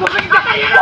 我跟你讲，大爷。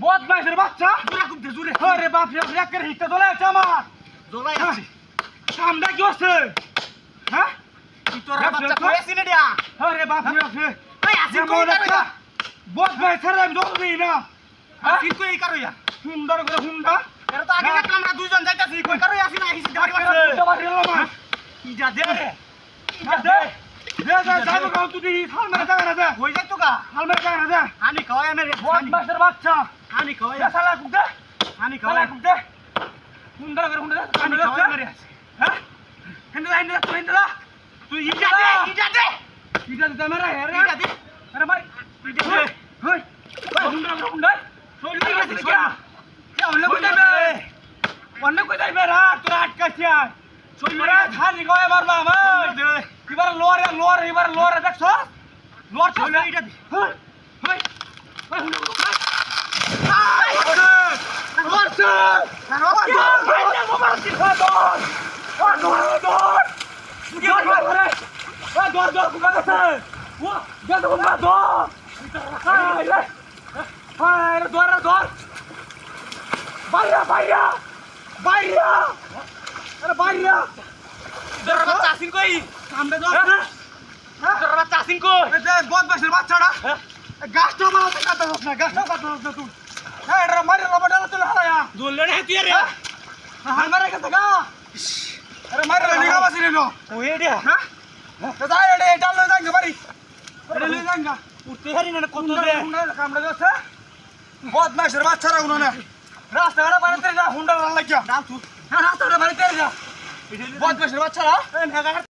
বদমাইশের বাচ্চা? তোরা কুমতে জুলে হরে বাপ রে বাপ একের হিটটা দোলা আছে আমার। দোলাই হ্যাঁ, আছে। সামনে কি হচ্ছে? হ্যাঁ? কি তোরা বাচ্চা হ্যাঁ, করেছিস রে হরে বাপ রে বাপ হ্যাঁ, এই আসি কোন কারণে বদমাইশের আমি দোষ দিই না। আসি কই এই কারণে সুন্দর করে হুন্ডা। এরা তো আগে একটা আমরা দুইজন যাইতাছি। কই কারণে আসি না? আসি গাড়ি বাড়ি কি যা দে। যা দে। তুই হাল মেরে যা হাল মেরে যা হানি খাওয়াই মেরে বাচ্চা। खानी खवाय साला कुंदा खानी खवाय कुंदा कुंदा कर कुंदा खानी खवाय मरे हाँ? हाँ? हिंदला हिंदला तू हिंदला तू ये जा दे ये जा दे। ये जा दे मेरा यार ये जा दे। अरे भाई ये जा दे। होय कुंदा कर कुंदा सोल ले के छोड़ क्या? उन लोग कोई बे उन लोग कोई बे रा हाँ, तू रात का क्या सोल मेरा खानी खवाय बार मामा इबार लोर या लोर इबार लोर देख सोस বাইরা বাইরা বাইরা আরে বাইরা দরবার চাসিন কই কামবে দর দরবার চাসিন কই এ দে বদ বাসের বাচ্চাড়া গাছটা মারতে কাটা হস না গাছটা কাটা হস না তুই হ্যাঁ এরা মারি রবাডালা তুই হারায়া দুললে না তুই রে হাল মারে গেছে গা! আরে মারি রে নিগা বাসি রে নো! ওই এডিয়া হ্যাঁ? তো যাই রে এটা লই যাঙ্গা বাড়ি। এটা লই যাঙ্গা উঠতে হারি না কত হুন্ডা কামড়ে যাচ্ছে বদমাইশের বাচ্চারা উনানে রাস্তাঘাটে বাড়িতে যা হুন্ডা লাগিয়া। তুই হ্যাঁ বাড়িতে যা। বদমাইশের বাচ্চারা।